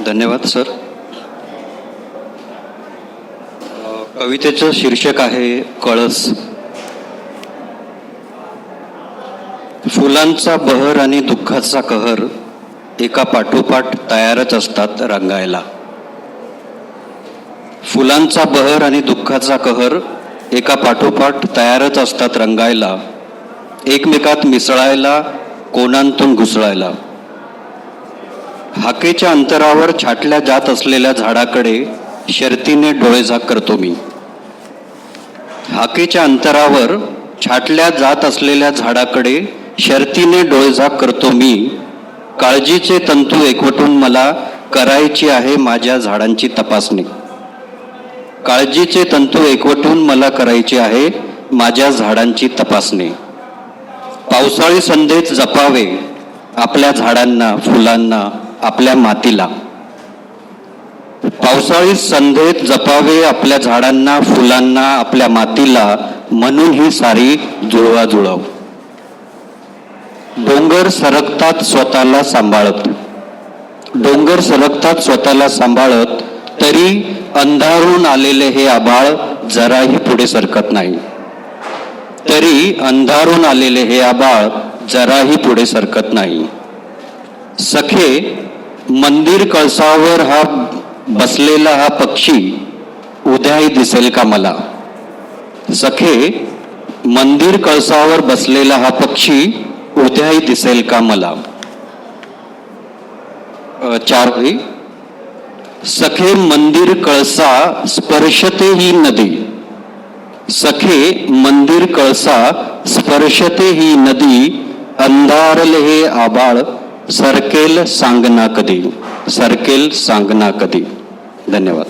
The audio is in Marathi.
धन्यवाद सर. कवितेचं शीर्षक आहे कळस. फुलांचा बहर आणि दुःखाचा कहर एका पाठोपाठ तयारच असतात रंगायला. फुलांचा बहर आणि दुःखाचा कहर एका पाठोपाठ तयारच असतात रंगायला एकमेकात मिसळायला कोणांतून घुसळायला. हाकेच्या अंतरावर छाटल्या जात असलेल्या झाडाकडे शर्तीने डोळेझाक करतो मी. हाकेच्या अंतरावर छाटल्या जात असलेल्या झाडाकडे शर्तीने डोळेझाक करतो मी. काळजीचे तंतू एकवटून मला करायची आहे माझ्या झाडांची तपासणी. काळजीचे तंतू एकवटून मला करायची आहे माझ्या झाडांची तपासणी. पावसाळी संधेत जपावे आपल्या झाडांना फुलांना आपल्या मातीला. पावसाळी संधेत जपावे आपल्या झाडांना फुलांना आपल्या मातीला म्हणून ही सारी जुळवाजुळव. डोंगर सरकतात स्वतःला सांभाळत. डोंगर सरकतात स्वतःला सांभाळत तरी अंधारून आलेले हे आबाळ जराही पुढे सरकत नाही. तरी अंधारून आलेले हे आबाळ जराही पुढे सरकत नाही. सखे मंदिर कळसावर हा बसलेला हा पक्षी उद्याही दिसेल का मला? सखे मंदिर कळसावर बसलेला हा पक्षी उद्याही दिसेल का मला? चार सखे मंदिर कळसा स्पर्शते ही नदी. सखे मंदिर कळसा स्पर्शते ही नदी. अंधारले हे आबाळ सरकेल सांगना कधी सरकेल सांगना कधी धन्यवाद